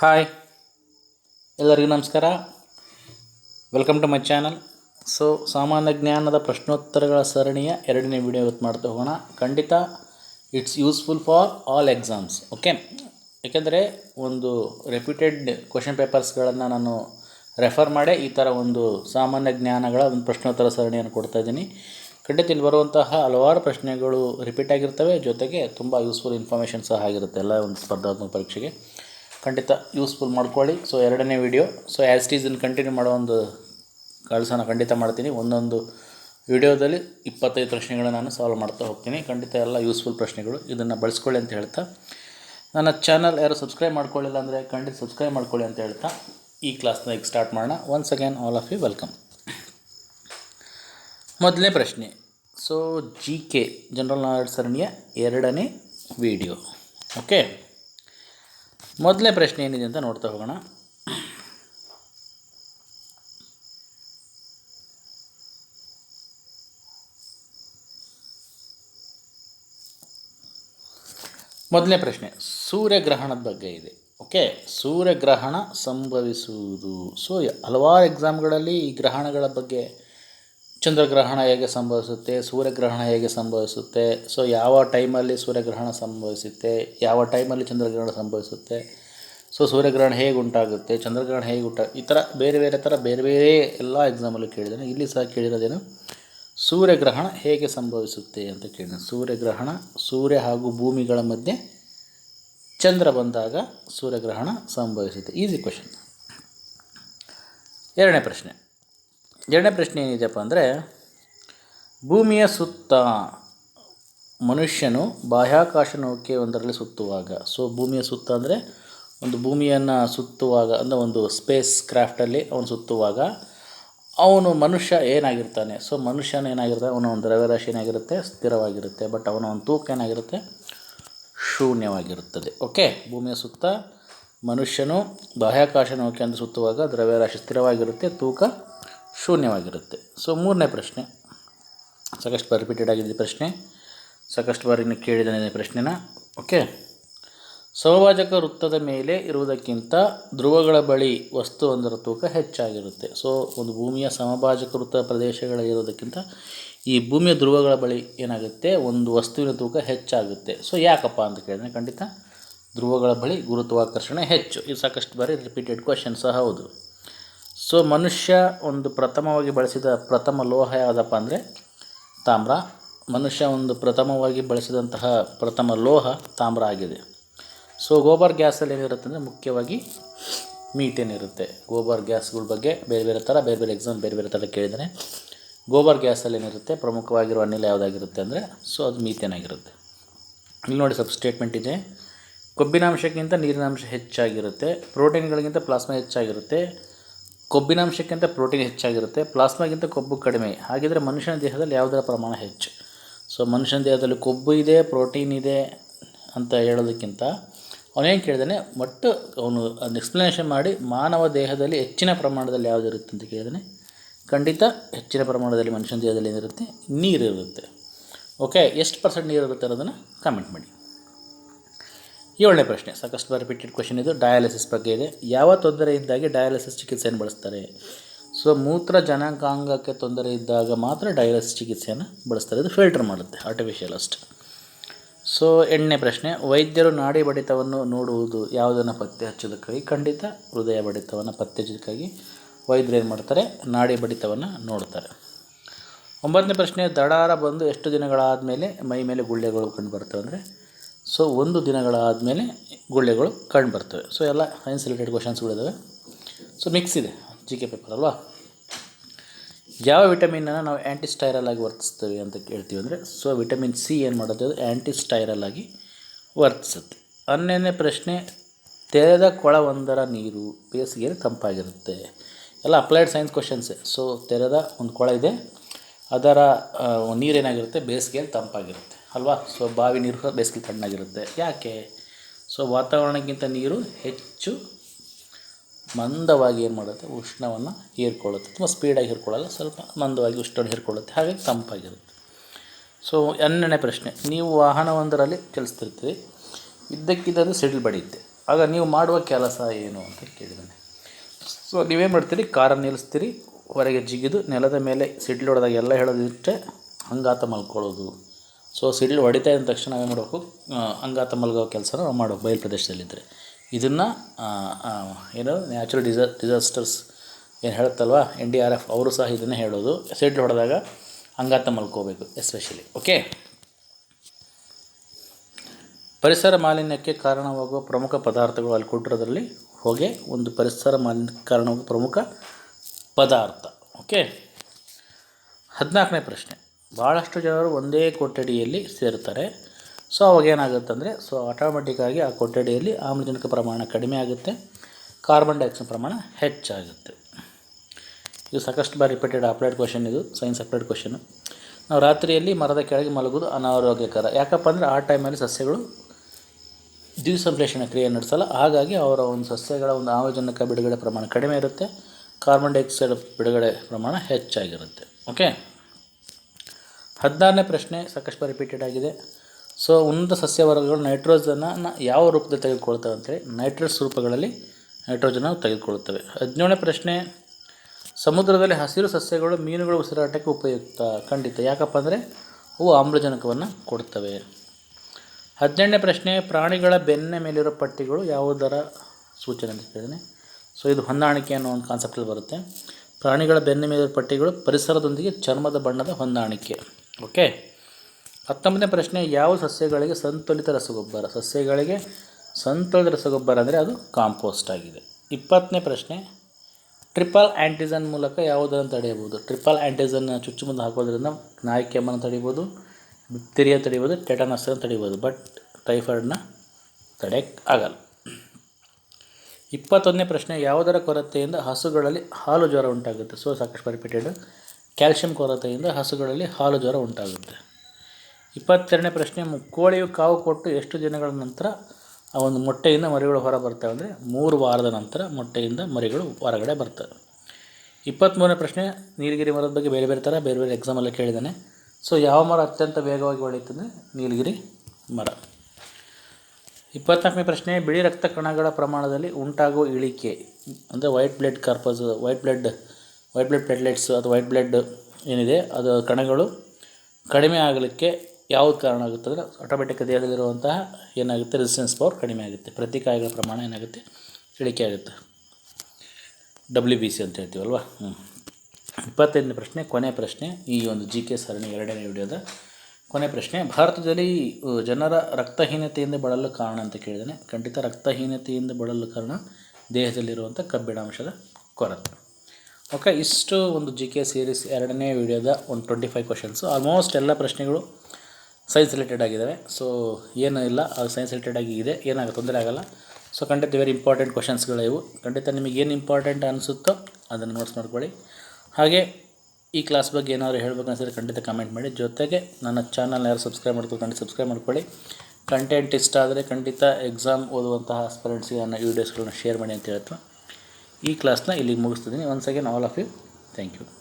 Hi, ಎಲ್ಲರಿಗೂ ನಮಸ್ಕಾರ. Welcome to my channel so ಸಾಮಾನ್ಯ ಜ್ಞಾನದ ಪ್ರಶ್ನೋತ್ತರಗಳ ಸರಣಿಯ ಎರಡನೇ ವಿಡಿಯೋ ಇವತ್ತು ಮಾಡ್ತಾ ಹೋಗೋಣ. ಖಂಡಿತ it's useful for all exams okay ಏಕೆಂದರೆ ಒಂದು ರೆಪ್ಯೂಟೆಡ್ ಕ್ವಶನ್ ಪೇಪರ್ಸ್ಗಳನ್ನು ನಾನು ರೆಫರ್ ಮಾಡೇ ಈ ಥರ ಒಂದು ಸಾಮಾನ್ಯ ಜ್ಞಾನಗಳ ಒಂದು ಪ್ರಶ್ನೋತ್ತರ ಸರಣಿಯನ್ನು ಕೊಡ್ತಾ ಇದ್ದೀನಿ. ಖಂಡಿತ ಇಲ್ಲಿ ಬರುವಂತಹ ಹಲವಾರು ಪ್ರಶ್ನೆಗಳು ರಿಪೀಟ್ ಆಗಿರ್ತವೆ. ಜೊತೆಗೆ ತುಂಬ ಯೂಸ್ಫುಲ್ ಇನ್ಫಾರ್ಮೇಷನ್ ಸಹ ಆಗಿರುತ್ತೆ ಎಲ್ಲ ಒಂದು ಸ್ಪರ್ಧಾತ್ಮಕ ಪರೀಕ್ಷೆಗೆ. ಖಂಡಿತ ಯೂಸ್ಫುಲ್ ಮಾಡ್ಕೊಳ್ಳಿ. ಸೊ ಎರಡನೇ video so as in continue ಮಾಡೋ ಒಂದು ಕೆಲಸನ ಖಂಡಿತ ಮಾಡ್ತೀನಿ. ಒಂದೊಂದು ವಿಡಿಯೋದಲ್ಲಿ ಇಪ್ಪತ್ತೈದು ಪ್ರಶ್ನೆಗಳನ್ನ ನಾನು ಸಾಲ್ವ್ ಮಾಡ್ತಾ ಹೋಗ್ತೀನಿ. ಖಂಡಿತ ಎಲ್ಲ ಯೂಸ್ಫುಲ್ ಪ್ರಶ್ನೆಗಳು. ಇದನ್ನು ಬಳಸ್ಕೊಳ್ಳಿ ಅಂತ ಹೇಳ್ತಾ. ನನ್ನ ಚಾನಲ್ ಯಾರು ಸಬ್ಸ್ಕ್ರೈಬ್ ಮಾಡ್ಕೊಳ್ಳಿಲ್ಲ ಅಂದರೆ ಖಂಡಿತ ಸಬ್ಸ್ಕ್ರೈಬ್ ಮಾಡ್ಕೊಳ್ಳಿ ಅಂತ ಹೇಳ್ತಾ. ಈ ಕ್ಲಾಸ್ನ ಈಗ ಸ್ಟಾರ್ಟ್ ಮಾಡೋಣ. Once again all of you welcome ಮೊದಲನೇ ಪ್ರಶ್ನೆ. So G K general knowledge ಸರಣಿಯ ಎರಡನೇ ವಿಡಿಯೋ ಓಕೆ ಮೊದಲನೇ ಪ್ರಶ್ನೆ ಏನಿದೆ ಅಂತ ನೋಡ್ತಾ ಹೋಗೋಣ. ಮೊದಲನೇ ಪ್ರಶ್ನೆ, ಸೂರ್ಯಗ್ರಹಣದ ಬಗ್ಗೆ ಇದೆ. ಓಕೆ ಸೂರ್ಯಗ್ರಹಣ ಸಂಭವಿಸುವುದು. ಸೊ ಹಲವಾರು ಎಕ್ಸಾಮ್ಗಳಲ್ಲಿ ಈ ಗ್ರಹಣಗಳ ಬಗ್ಗೆ ಚಂದ್ರಗ್ರಹಣ ಹೇಗೆ ಸಂಭವಿಸುತ್ತೆ, ಸೂರ್ಯಗ್ರಹಣ ಹೇಗೆ ಸಂಭವಿಸುತ್ತೆ ಸೊ ಯಾವ ಟೈಮಲ್ಲಿ ಸೂರ್ಯಗ್ರಹಣ ಸಂಭವಿಸುತ್ತೆ, ಯಾವ ಟೈಮಲ್ಲಿ ಚಂದ್ರಗ್ರಹಣ ಸಂಭವಿಸುತ್ತೆ ಸೊ ಸೂರ್ಯಗ್ರಹಣ ಹೇಗೆ ಉಂಟಾಗುತ್ತೆ, ಚಂದ್ರಗ್ರಹಣ ಹೇಗೆ ಉಂಟ, ಈ ಥರ ಬೇರೆ ಬೇರೆ ಥರ ಬೇರೆ ಬೇರೆ ಎಲ್ಲ ಎಕ್ಸಾಮಲ್ಲಿ ಕೇಳಿದ್ದಾನೆ. ಇಲ್ಲಿ ಸಹ ಕೇಳಿರೋದೇನು, ಸೂರ್ಯಗ್ರಹಣ ಹೇಗೆ ಸಂಭವಿಸುತ್ತೆ ಅಂತ ಕೇಳಿದೆ ಸೂರ್ಯಗ್ರಹಣ, ಸೂರ್ಯ ಹಾಗೂ ಭೂಮಿಗಳ ಮಧ್ಯೆ ಚಂದ್ರ ಬಂದಾಗ ಸೂರ್ಯಗ್ರಹಣ ಸಂಭವಿಸುತ್ತೆ. ಈಸಿ ಕ್ವೆಶನ್ ಎರಡನೇ ಪ್ರಶ್ನೆ. ಎರಡನೇ ಪ್ರಶ್ನೆ ಏನಿದೆಯಪ್ಪ ಅಂದರೆ, ಭೂಮಿಯ ಸುತ್ತ ಮನುಷ್ಯನು ಬಾಹ್ಯಾಕಾಶ ನೌಕೆ ಒಂದರಲ್ಲಿ ಸುತ್ತುವಾಗ ಸೊ ಭೂಮಿಯ ಸುತ್ತ ಅಂದರೆ ಒಂದು ಭೂಮಿಯನ್ನು ಸುತ್ತುವಾಗ, ಅಂದರೆ ಒಂದು ಸ್ಪೇಸ್ ಕ್ರಾಫ್ಟಲ್ಲಿ ಅವನು ಸುತ್ತುವಾಗ, ಅವನು ಮನುಷ್ಯ ಏನಾಗಿರ್ತಾನೆ ಸೊ ಮನುಷ್ಯನ ಏನಾಗಿರ್ತಾನೆ, ಅವನ ಒಂದು ದ್ರವ್ಯರಾಶಿ ಏನಾಗಿರುತ್ತೆ, ಸ್ಥಿರವಾಗಿರುತ್ತೆ ಬಟ್ ಅವನ ಒಂದು ತೂಕ ಏನಾಗಿರುತ್ತೆ, ಶೂನ್ಯವಾಗಿರುತ್ತದೆ. ಓಕೆ ಭೂಮಿಯ ಸುತ್ತ ಮನುಷ್ಯನು ಬಾಹ್ಯಾಕಾಶ ನೌಕೆ ಅಂತ ಸುತ್ತುವಾಗ, ದ್ರವ್ಯರಾಶಿ ಸ್ಥಿರವಾಗಿರುತ್ತೆ, ತೂಕ ಶೂನ್ಯವಾಗಿರುತ್ತೆ. ಸೊ ಮೂರನೇ ಪ್ರಶ್ನೆ. ಸಾಕಷ್ಟು ಬಾರಿ ರಿಪೀಟೆಡ್ ಆಗಿದೆ ಪ್ರಶ್ನೆ. ಸಾಕಷ್ಟು ಬಾರಿ ಇನ್ನು ಕೇಳಿದ್ದಾನೆ ಪ್ರಶ್ನೆನ? ಓಕೆ ಸಮಭಾಜಕ ವೃತ್ತದ ಮೇಲೆ ಇರುವುದಕ್ಕಿಂತ ಧ್ರುವಗಳ ಬಳಿ ವಸ್ತುವೊಂದರ ತೂಕ ಹೆಚ್ಚಾಗಿರುತ್ತೆ. ಸೊ ಒಂದು ಭೂಮಿಯ ಸಮಭಾಜಕ ವೃತ್ತ ಪ್ರದೇಶಗಳಿರೋದಕ್ಕಿಂತ ಈ ಭೂಮಿಯ ಧ್ರುವಗಳ ಬಳಿ ಏನಾಗುತ್ತೆ? ಒಂದು ವಸ್ತುವಿನ ತೂಕ ಹೆಚ್ಚಾಗುತ್ತೆ. ಸೊ ಯಾಕಪ್ಪ ಅಂತ ಕೇಳಿದ್ರೆ ಖಂಡಿತ ಧ್ರುವಗಳ ಬಳಿ ಗುರುತ್ವಾಕರ್ಷಣೆ ಹೆಚ್ಚು. ಇದು ಸಾಕಷ್ಟು ಬಾರಿ ರಿಪೀಟೆಡ್ ಕ್ವಶನ್ ಸಹ ಹೌದು. ಸೊ ಮನುಷ್ಯ ಒಂದು ಪ್ರಥಮವಾಗಿ ಬಳಸಿದ ಪ್ರಥಮ ಲೋಹ ಯಾವುದಪ್ಪ ಅಂದರೆ ತಾಮ್ರ. ಮನುಷ್ಯ ಒಂದು ಪ್ರಥಮವಾಗಿ ಬಳಸಿದಂತಹ ಪ್ರಥಮ ಲೋಹ ತಾಮ್ರ ಆಗಿದೆ. ಸೊ ಗೋಬರ್ ಗ್ಯಾಸಲ್ಲಿ ಏನಿರುತ್ತೆ ಅಂದರೆ ಮುಖ್ಯವಾಗಿ ಮೀಟೇನ್ ಇರುತ್ತೆ. ಗೋಬರ್ ಗ್ಯಾಸ್ಗಳ ಬಗ್ಗೆ ಬೇರೆ ಬೇರೆ ಥರ ಬೇರೆ ಬೇರೆ ಎಕ್ಸಾಮ್ ಬೇರೆ ಬೇರೆ ಥರ ಕೇಳಿದರೆ ಗೋಬರ್ ಗ್ಯಾಸಲ್ಲಿ ಏನಿರುತ್ತೆ, ಪ್ರಮುಖವಾಗಿರುವ ಅನಿಲ ಯಾವುದಾಗಿರುತ್ತೆ ಅಂದರೆ ಸೊ ಅದು ಮೀಥೇನ್ ಆಗಿರುತ್ತೆ. ಇಲ್ಲಿ ನೋಡಿ ಸಬ್ ಸ್ಟೇಟ್ಮೆಂಟ್ ಇದೆ. ಕೊಬ್ಬಿನಾಂಶಕ್ಕಿಂತ ನೀರಿನಾಂಶ ಹೆಚ್ಚಾಗಿರುತ್ತೆ. ಪ್ರೋಟೀನ್ಗಳಿಗಿಂತ ಪ್ಲಾಸ್ಮಾ ಹೆಚ್ಚಾಗಿರುತ್ತೆ. ಕೊಬ್ಬಿನಾಂಶಕ್ಕಿಂತ ಪ್ರೋಟೀನ್ ಹೆಚ್ಚಾಗಿರುತ್ತೆ, ಪ್ಲಾಸ್ಮಾಗಿಂತ ಕೊಬ್ಬು ಕಡಿಮೆ. ಹಾಗಿದ್ರೆ ಮನುಷ್ಯನ ದೇಹದಲ್ಲಿ ಯಾವುದರ ಪ್ರಮಾಣ ಹೆಚ್ಚು? ಸೊ ಮನುಷ್ಯನ ದೇಹದಲ್ಲಿ ಕೊಬ್ಬು ಇದೆ, ಪ್ರೋಟೀನ್ ಇದೆ ಅಂತ ಹೇಳೋದಕ್ಕಿಂತ ಅವನೇನು ಕೇಳಿದಾನೆ? ಒಟ್ಟು ಅವನು ಅದನ್ನ ಎಕ್ಸ್ಪ್ಲನೇಷನ್ ಮಾಡಿ ಮಾನವ ದೇಹದಲ್ಲಿ ಹೆಚ್ಚಿನ ಪ್ರಮಾಣದಲ್ಲಿ ಯಾವುದಿರುತ್ತೆ ಅಂತ ಕೇಳಿದಾನೆ. ಖಂಡಿತ ಹೆಚ್ಚಿನ ಪ್ರಮಾಣದಲ್ಲಿ ಮನುಷ್ಯನ ದೇಹದಲ್ಲಿ ಏನಿರುತ್ತೆ? ನೀರಿರುತ್ತೆ ಓಕೆ ಎಷ್ಟು ಪರ್ಸೆಂಟ್ ನೀರು ಇರುತ್ತೆ ಅನ್ನೋದನ್ನು ಕಮೆಂಟ್ ಮಾಡಿ. ಏಳನೇ ಪ್ರಶ್ನೆ, ಸಾಕಷ್ಟು ಬಾರಿ ರಿಪೀಟೆಡ್ ಕ್ವಶನ್ ಇದು. ಡಯಾಲಿಸಿಸ್ ಬಗ್ಗೆ ಇದೆ. ಯಾವ ತೊಂದರೆಯಿಂದಾಗಿ ಡಯಾಲಿಸಿಸ್ ಚಿಕಿತ್ಸೆಯನ್ನು ಬಳಸ್ತಾರೆ? ಸೊ, ಮೂತ್ರ ಜನಾಂಗಾಂಗಕ್ಕೆ ತೊಂದರೆ ಇದ್ದಾಗ ಮಾತ್ರ ಡಯಾಲಿಸಿಸ್ ಚಿಕಿತ್ಸೆಯನ್ನು ಬಳಸ್ತಾರೆ. ಇದು ಫಿಲ್ಟರ್ ಮಾಡುತ್ತೆ ಆರ್ಟಿಫಿಷಿಯಲ್ ಅಷ್ಟು. ಸೊ, ಎಂಟನೇ ಪ್ರಶ್ನೆ, ವೈದ್ಯರು ನಾಡಿ ಬಡಿತವನ್ನು ನೋಡುವುದು ಯಾವುದನ್ನು ಪತ್ತೆ ಹಚ್ಚೋದಕ್ಕಾಗಿ ಖಂಡಿತ ಹೃದಯ ಬಡಿತವನ್ನು ಪತ್ತೆ ಹಚ್ಚೋದಕ್ಕಾಗಿ ವೈದ್ಯರು ಏನು ಮಾಡ್ತಾರೆ? ನಾಡಿ ಬಡಿತವನ್ನು ನೋಡ್ತಾರೆ. ಒಂಬತ್ತನೇ ಪ್ರಶ್ನೆ, ದಡಾರ ಬಂದು ಎಷ್ಟು ದಿನಗಳಾದ ಮೇಲೆ ಮೈ ಮೇಲೆ ಗುಳ್ಳೆಗಳು ಕಂಡು ಬರ್ತವೆ ಅಂದರೆ? ಸೊ ಒಂದು ದಿನಗಳಾದಮೇಲೆ ಗುಳ್ಳೆಗಳು ಕಂಡು ಬರ್ತವೆ. ಸೊ ಎಲ್ಲ ಸೈನ್ಸ್ ರಿಲೇಟೆಡ್ ಕ್ವಶನ್ಸ್ಗಳಿದ್ದಾವೆ ಸೊ ಮಿಕ್ಸ್ ಇದೆ. ಜಿ ಕೆ ಪೇಪರ್ ಅಲ್ವಾ? ಯಾವ ವಿಟಮಿನನ್ನು ನಾವು ಆ್ಯಂಟಿಸ್ಟೈರಲ್ ಆಗಿ ವರ್ತಿಸ್ತೇವೆ ಅಂತ ಕೇಳ್ತೀವಿ ಅಂದರೆ ಸೊ ವಿಟಮಿನ್ ಸಿ ಏನು ಮಾಡುತ್ತೆ ಅದು ಆ್ಯಂಟಿಸ್ಟೈರಲ್ ಆಗಿ ವರ್ತಿಸುತ್ತೆ. ಹನ್ನೆರಡನೇ ಪ್ರಶ್ನೆ, ತೆರೆದ ಕೊಳವೊಂದರ ನೀರು ಬೇಸಿಗೆಯಲ್ಲಿ ತಂಪಾಗಿರುತ್ತೆ. ಎಲ್ಲ ಅಪ್ಲೈಡ್ ಸೈನ್ಸ್ ಕ್ವಶನ್ಸೇ ಸೊ ತೆರೆದ ಒಂದು ಕೊಳ ಇದೆ. ಅದರ ನೀರೇನಾಗಿರುತ್ತೆ ಬೇಸಿಗೆಯಲ್ಲಿ ತಂಪಾಗಿರುತ್ತೆ. ಅಲ್ವಾ? ಸೊ ಬಾವಿ ನೀರು ಬೇಸಿಗೆ ತಣ್ಣಗಿರುತ್ತೆ. ಯಾಕೆ? ಸೊ ವಾತಾವರಣಕ್ಕಿಂತ ನೀರು ಹೆಚ್ಚು ಮಂದವಾಗಿ ಏನು ಮಾಡುತ್ತೆ? ಉಷ್ಣವನ್ನು ಹೀರ್ಕೊಳ್ಳುತ್ತೆ ತುಂಬ ಸ್ಪೀಡಾಗಿ ಹೀರ್ಕೊಳ್ಳಲ್ಲ ಸ್ವಲ್ಪ ಮಂದವಾಗಿ ಉಷ್ಣವನ್ನು ಹೀರ್ಕೊಳ್ಳುತ್ತೆ ಹಾಗಾಗಿ ತಂಪಾಗಿರುತ್ತೆ. ಸೊ ಹನ್ನೆರಡನೇ ಪ್ರಶ್ನೆ, ನೀವು ವಾಹನವೊಂದರಲ್ಲಿ ಚಲಿಸ್ತಿರ್ತೀರಿ. ಇದ್ದಕ್ಕಿದ್ದಂತೆ ಸಿಡಿಲು ಬಡಿಯುತ್ತೆ. ಆಗ ನೀವು ಮಾಡುವ ಕೆಲಸ ಏನು ಅಂತ ಕೇಳಿದ್ದಾನೆ ಸೊ ನೀವೇನು ಮಾಡ್ತೀರಿ? ಕಾರನ್ನು ನಿಲ್ಲಿಸ್ತೀರಿ, ಹೊರಗೆ ಜಿಗಿದು ನೆಲದ ಮೇಲೆ ಸಿಡ್ಲು ಹೊಡೆದಾಗ ಎಲ್ಲ ಹೇಳೋದಿಟ್ಟೆ ಹಂಗಾತ ಮಲ್ಕೊಳ್ಳೋದು. ಸೊ ಸಿಡಿಲು ಹೊಡಿತಾ ಇದ್ದ ತಕ್ಷಣ ಏನು ಮಾಡಬೇಕು? ಅಂಗಾತ ಮಲ್ಗೋ ಕೆಲಸನ ನಾವು ಮಾಡಬೇಕು, ಬಯಲು ಪ್ರದೇಶದಲ್ಲಿದ್ದರೆ ಇದನ್ನು ಏನು ನ್ಯಾಚುರಲ್ ಡಿಸ ಡಿಸಾಸ್ಟರ್ಸ್ ಏನು ಹೇಳುತ್ತಲ್ವ? ಎನ್ ಡಿ ಆರ್ ಎಫ್ ಅವರು ಸಹ ಇದನ್ನೇ ಹೇಳೋದು. ಸಿಡ್ಲು ಹೊಡೆದಾಗ ಅಂಗಾತ ಮಲ್ಕೋಬೇಕು ಎಸ್ಪೆಷಲಿ ಓಕೆ ಪರಿಸರ ಮಾಲಿನ್ಯಕ್ಕೆ ಕಾರಣವಾಗುವ ಪ್ರಮುಖ ಪದಾರ್ಥಗಳು ಅಲ್ಲಿ ಕೊಟ್ಟಿರೋದ್ರಲ್ಲಿ ಹೊಗೆ, ಒಂದು ಪರಿಸರ ಮಾಲಿನ್ಯಕ್ಕೆ ಕಾರಣವಾಗುವ ಪ್ರಮುಖ ಪದಾರ್ಥ ಓಕೆ ಹದಿನಾಲ್ಕನೇ ಪ್ರಶ್ನೆ. ಭಾಳಷ್ಟು ಜನರು ಒಂದೇ ಕೊಠಡಿಯಲ್ಲಿ ಸೇರ್ತಾರೆ. ಸೊ ಅವಾಗ ಏನಾಗುತ್ತಂದರೆ ಸೊ ಆಟೋಮೆಟಿಕ್ಕಾಗಿ ಆ ಕೊಠಡಿಯಲ್ಲಿ ಆಮ್ಲಜನಕ ಪ್ರಮಾಣ ಕಡಿಮೆ ಆಗುತ್ತೆ ಕಾರ್ಬನ್ ಡೈಆಕ್ಸೈಡ್ ಪ್ರಮಾಣ ಹೆಚ್ಚಾಗುತ್ತೆ. ಇದು ಸಾಕಷ್ಟು ಬಾರಿ ರಿಪೀಟೆಡ್ ಅಪ್ಲೈಡ್ ಕ್ವಶನ್ ಇದು ಸೈನ್ಸ್ ಅಪ್ಲೈಡ್ ಕ್ವಶನು ನಾವು ರಾತ್ರಿಯಲ್ಲಿ ಮರದ ಕೆಳಗೆ ಮಲಗೋದು ಅನಾರೋಗ್ಯಕರ. ಯಾಕಪ್ಪ ಅಂದರೆ, ಆ ಟೈಮಲ್ಲಿ ಸಸ್ಯಗಳು ದ್ವಿಸಂಶ್ಲೇಷಣೆ ಕ್ರಿಯೆ ನಡೆಸಲ್ಲ. ಹಾಗಾಗಿ ಅವರ ಒಂದು ಸಸ್ಯಗಳ ಒಂದು ಆಮ್ಲಜನಕ ಬಿಡುಗಡೆ ಪ್ರಮಾಣ ಕಡಿಮೆ ಇರುತ್ತೆ ಕಾರ್ಬನ್ ಡೈಆಕ್ಸೈಡ್ ಬಿಡುಗಡೆ ಪ್ರಮಾಣ ಹೆಚ್ಚಾಗಿರುತ್ತೆ. ಓಕೆ ಹದಿನಾರನೇ ಪ್ರಶ್ನೆ ಸಾಕಷ್ಟು ರಿಪೀಟೆಡ್ ಆಗಿದೆ. ಸೊ ಉನ್ನತ ಸಸ್ಯವರ್ಗಗಳು ನೈಟ್ರೋಜನ್ನ ಯಾವ ರೂಪದಲ್ಲಿ ತೆಗೆದುಕೊಳ್ತವೆ ಅಂತೇಳಿ ನೈಟ್ರೇಟ್ಸ್ ರೂಪಗಳಲ್ಲಿ ನೈಟ್ರೋಜನ್ ತೆಗೆದುಕೊಳ್ಳುತ್ತವೆ ಹದಿನೇಳನೇ ಪ್ರಶ್ನೆ, ಸಮುದ್ರದಲ್ಲಿ ಹಸಿರು ಸಸ್ಯಗಳು ಮೀನುಗಳು ಉಸಿರಾಟಕ್ಕೆ ಉಪಯುಕ್ತ, ಖಂಡಿತ. ಯಾಕಪ್ಪ ಅಂದರೆ ಅವು ಆಮ್ಲಜನಕವನ್ನು ಕೊಡ್ತವೆ. ಹದಿನೆಂಟನೇ ಪ್ರಶ್ನೆ, ಪ್ರಾಣಿಗಳ ಬೆನ್ನ ಮೇಲಿರೋ ಪಟ್ಟಿಗಳು ಯಾವುದರ ಸೂಚನೆ ಅಂತ ಕೇಳಿದ್ದೀನಿ. ಸೊ ಇದು ಹೊಂದಾಣಿಕೆ ಅನ್ನೋ ಒಂದು ಕಾನ್ಸೆಪ್ಟಲ್ಲಿ ಬರುತ್ತೆ. ಪ್ರಾಣಿಗಳ ಬೆನ್ನ ಮೇಲಿರೋ ಪಟ್ಟಿಗಳು ಪರಿಸರದೊಂದಿಗೆ ಚರ್ಮದ ಬಣ್ಣದ ಹೊಂದಾಣಿಕೆ. ಓಕೆ. ಹತ್ತೊಂಬತ್ತನೇ ಪ್ರಶ್ನೆ, ಯಾವ ಸಸ್ಯಗಳಿಗೆ ಸಂತುಲಿತ ರಸಗೊಬ್ಬರ? ಸಸ್ಯಗಳಿಗೆ ಸಂತುಲಿತ ರಸಗೊಬ್ಬರ ಅಂದರೆ ಅದು ಕಾಂಪೋಸ್ಟ್ ಆಗಿದೆ. ಇಪ್ಪತ್ತನೇ ಪ್ರಶ್ನೆ, ಟ್ರಿಪಲ್ ಆ್ಯಂಟಿಜನ್ ಮೂಲಕ ಯಾವುದನ್ನು ತಡೆಯಬಹುದು? ಟ್ರಿಪಲ್ ಆ್ಯಂಟಿಸನ್ ಚುಚ್ಚುಮದ್ದು ಹಾಕೋದ್ರಿಂದ ನಾಯಿ ಕೆಮ್ಮನ್ನು ತಡಿಬೋದು ಬ್ಯಾಕ್ಟೀರಿಯಾ ತಡಿಬೋದು ಟೆಟನಸ್ಸನ್ನು ತಡಿಬೋದು ಬಟ್ ಟೈಫಾಯ್ಡ್ನ ತಡೆಯಕ್ಕೆ ಆಗಲ್ಲ. ಇಪ್ಪತ್ತೊಂದನೇ ಪ್ರಶ್ನೆ, ಯಾವುದರ ಕೊರತೆಯಿಂದ ಹಸುಗಳಲ್ಲಿ ಹಾಲು ಜ್ವರ ಉಂಟಾಗುತ್ತೆ? ಸೊ, ಸಾಕಷ್ಟು ರಿಪೀಟೆಡ್ ಕ್ಯಾಲ್ಶಿಯಂ ಕೊರತೆಯಿಂದ ಹಸುಗಳಲ್ಲಿ ಹಾಲು ಜ್ವರ ಉಂಟಾಗುತ್ತೆ. ಇಪ್ಪತ್ತೆರಡನೇ ಪ್ರಶ್ನೆ ಕೋಳಿಯು ಕಾವು ಕೊಟ್ಟು ಎಷ್ಟು ದಿನಗಳ ನಂತರ ಆ ಒಂದು ಮೊಟ್ಟೆಯಿಂದ ಮರಿಗಳು ಹೊರ ಬರ್ತವೆ ಅಂದರೆ ಮೂರು ವಾರದ ನಂತರ ಮೊಟ್ಟೆಯಿಂದ ಮರಿಗಳು ಹೊರಗಡೆ ಬರ್ತವೆ. ಇಪ್ಪತ್ತ್ಮೂರನೇ ಪ್ರಶ್ನೆ, ನೀಲಗಿರಿ ಮರದ ಬಗ್ಗೆ ಬೇರೆ ಬೇರೆ ಥರ ಬೇರೆ ಬೇರೆ ಎಕ್ಸಾಮಲ್ಲಿ ಕೇಳಿದ್ದಾನೆ. ಸೊ ಯಾವ ಮರ ಅತ್ಯಂತ ವೇಗವಾಗಿ ಬೆಳೆಯುತ್ತದೆ ನೀಲಗಿರಿ ಮರ. ಇಪ್ಪತ್ನಾಲ್ಕನೇ ಪ್ರಶ್ನೆ, ಬಿಳಿ ರಕ್ತ ಕಣಗಳ ಪ್ರಮಾಣದಲ್ಲಿ ಉಂಟಾಗುವ ಇಳಿಕೆ, ಅಂದರೆ white blood corpus white blood white blood platelets ಅಥವಾ ವೈಟ್ ಬ್ಲಡ್ ಏನಿದೆ, ಅದು ಕಣಗಳು ಕಡಿಮೆ ಆಗಲಿಕ್ಕೆ ಯಾವುದು ಕಾರಣ ಆಗುತ್ತೆ ಅಂದರೆ ಆಟೋಮೆಟಿಕ್ ದೇಹದಲ್ಲಿರುವಂತಹ ಏನಾಗುತ್ತೆ ರೆಸಿಸ್ಟೆನ್ಸ್ ಪವರ್ ಕಡಿಮೆ ಆಗುತ್ತೆ. ಪ್ರತಿಕಾಯಗಳ ಪ್ರಮಾಣ ಏನಾಗುತ್ತೆ, ಇಳಿಕೆ ಆಗುತ್ತೆ. ಡಬ್ಲ್ಯೂ ಬಿ ಸಿ ಅಂತ ಹೇಳ್ತೀವಲ್ವ? ಹ್ಞೂ ಇಪ್ಪತ್ತೈದನೇ ಪ್ರಶ್ನೆ, ಕೊನೆ ಪ್ರಶ್ನೆ, ಈ ಒಂದು ಜಿ ಕೆ ಸರಣಿ ಎರಡನೇ ವಿಡಿಯೋದ ಕೊನೆ ಪ್ರಶ್ನೆ. ಭಾರತದಲ್ಲಿ ಜನರ ರಕ್ತಹೀನತೆಯಿಂದ ಬಳಲು ಕಾರಣ ಅಂತ ಕೇಳಿದ್ದಾನೆ ಖಂಡಿತ ರಕ್ತಹೀನತೆಯಿಂದ ಬಳಲು ಕಾರಣ ದೇಹದಲ್ಲಿರುವಂಥ ಕಬ್ಬಿಣಾಂಶದ ಕೊರತೆ. ಓಕೆ, ಇಷ್ಟು ಒಂದು ಜಿ ಕೆ ಸೀರೀಸ್ ಎರಡನೇ ವಿಡಿಯೋದ ಒಂದು ಟ್ವೆಂಟಿ ಫೈವ್ ಕ್ವಶನ್ಸು ಆಲ್ಮೋಸ್ಟ್ ಎಲ್ಲ ಪ್ರಶ್ನೆಗಳು ಸೈನ್ಸ್ ರಿಲೇಟೆಡ್ ಆಗಿದ್ದಾವೆ ಸೊ ಏನೂ ಇಲ್ಲ ಅದು ಸೈನ್ಸ್ ರಿಲೇಟೆಡ್ ಆಗಿ ಇದೆ, ಏನಾಗ ತೊಂದರೆ ಆಗಲ್ಲ. ಸೊ ಖಂಡಿತ ವೆರಿ ಇಂಪಾರ್ಟೆಂಟ್ ಕ್ವಶನ್ಸ್ಗಳು ಇವು. ಖಂಡಿತ ನಿಮಗೆ ಏನು ಇಂಪಾರ್ಟೆಂಟ್ ಅನಿಸುತ್ತೋ ಅದನ್ನು ನೋಟ್ಸ್ ಮಾಡ್ಕೊಳ್ಳಿ. ಹಾಗೆ, ಈ ಕ್ಲಾಸ್ ಬಗ್ಗೆ ಏನಾದರೂ ಹೇಳ್ಬೇಕು ಅನಿಸಿದ್ರೆ ಖಂಡಿತ ಕಮೆಂಟ್ ಮಾಡಿ. ಜೊತೆಗೆ ನನ್ನ ಚಾನಲ್ ಯಾರು ಸಬ್ಸ್ಕ್ರೈಬ್ ಮಾಡ್ಕೊಂಡು ಖಂಡಿತ ಸಬ್ಸ್ಕ್ರೈಬ್ ಮಾಡ್ಕೊಳ್ಳಿ. ಕಂಟೆಂಟ್ ಇಷ್ಟ ಆದರೆ ಖಂಡಿತ ಎಕ್ಸಾಮ್ ಓದುವಂತಹ ಆಸ್ಪರೆಂಟ್ಸ್ಗೆ ನನ್ನ ವೀಡಿಯೋಸ್ಗಳನ್ನ ಶೇರ್ ಮಾಡಿ ಅಂತ ಹೇಳ್ತಾ ಈ ಕ್ಲಾಸ್ನ ಇಲ್ಲಿಗೆ ಮುಗಿಸ್ತಿದ್ದೀನಿ. Once again all of you thank you